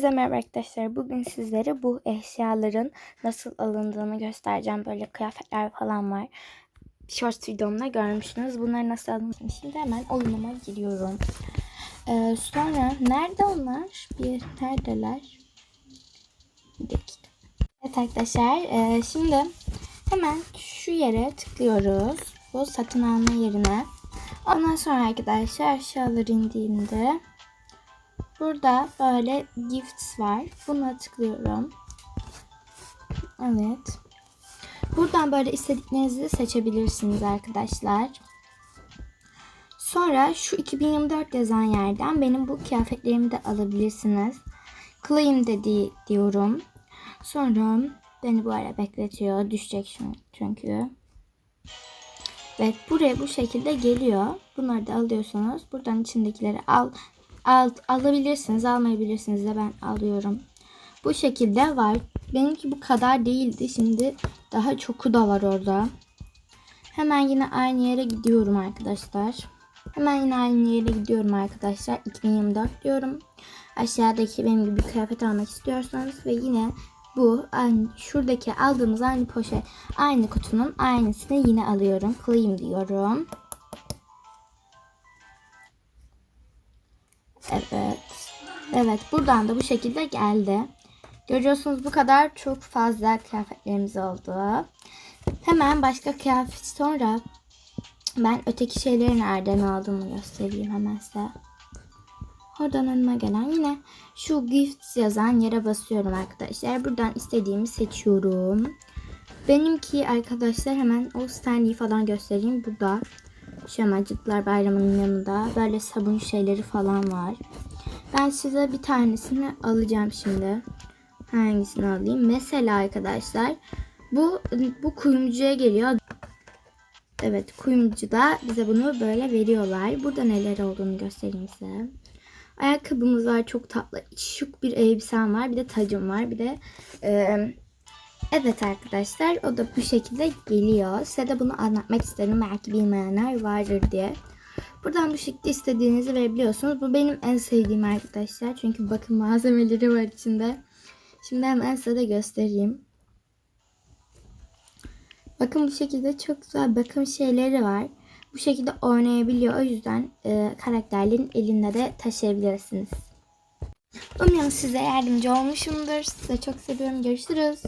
Herkese merhaba arkadaşlar. Bugün sizlere bu eşyaların nasıl alındığını göstereceğim. Böyle kıyafetler falan var. Short videomda görmüşsünüz. Bunları nasıl alındığını. Şimdi hemen oyunuma giriyorum. Ee, sonra nerede onlar? Bir neredeler? Bir dakika. Evet arkadaşlar. e, şimdi hemen şu yere tıklıyoruz. Bu satın alma yerine. Ondan sonra arkadaşlar aşağıları indiğimde Burada böyle gifts var. Buna tıklıyorum. Evet. Buradan böyle istediklerinizi seçebilirsiniz arkadaşlar. Sonra şu 2024 yazan yerden benim bu kıyafetlerimi de alabilirsiniz. Claim dedi diyorum. Sonra beni bu ara bekletiyor. Düşecek şu- çünkü. Evet buraya bu şekilde geliyor. Bunları da alıyorsunuz. Buradan içindekileri al Al, alabilirsiniz, almayabilirsiniz de ben alıyorum. Bu şekilde var. Benimki bu kadar değildi. Şimdi daha çoku da var orada. Hemen yine aynı yere gidiyorum arkadaşlar. Hemen yine aynı yere gidiyorum arkadaşlar. 2024 diyorum. Aşağıdaki benim gibi kıyafet almak istiyorsanız ve yine bu aynı şuradaki aldığımız aynı poşet aynı kutunun aynısını yine alıyorum. Claim diyorum. Evet. Evet buradan da bu şekilde geldi. Görüyorsunuz bu kadar çok fazla kıyafetlerimiz oldu. Hemen başka kıyafet sonra ben öteki şeyleri nereden aldığımı göstereyim hemen size. Oradan önüme gelen yine şu gifts yazan yere basıyorum arkadaşlar. Buradan istediğimi seçiyorum. Benimki arkadaşlar hemen o Stanley falan göstereyim. Burada Şamacıklar Bayramı'nın yanında böyle sabun şeyleri falan var. Ben size bir tanesini alacağım şimdi. Hangisini alayım? Mesela arkadaşlar bu bu kuyumcuya geliyor. Evet kuyumcu da bize bunu böyle veriyorlar. Burada neler olduğunu göstereyim size. Ayakkabımız var çok tatlı. Şık bir elbisem var. Bir de tacım var. Bir de e, Evet arkadaşlar o da bu şekilde geliyor. Size de bunu anlatmak istedim. Belki bilmeyenler vardır diye. Buradan bu şekilde istediğinizi verebiliyorsunuz. Bu benim en sevdiğim arkadaşlar. Çünkü bakın malzemeleri var içinde. Şimdi hemen size de göstereyim. Bakın bu şekilde çok güzel bakım şeyleri var. Bu şekilde oynayabiliyor. O yüzden e, karakterlerin elinde de taşıyabilirsiniz. Umarım size yardımcı olmuşumdur. Size çok seviyorum. Görüşürüz.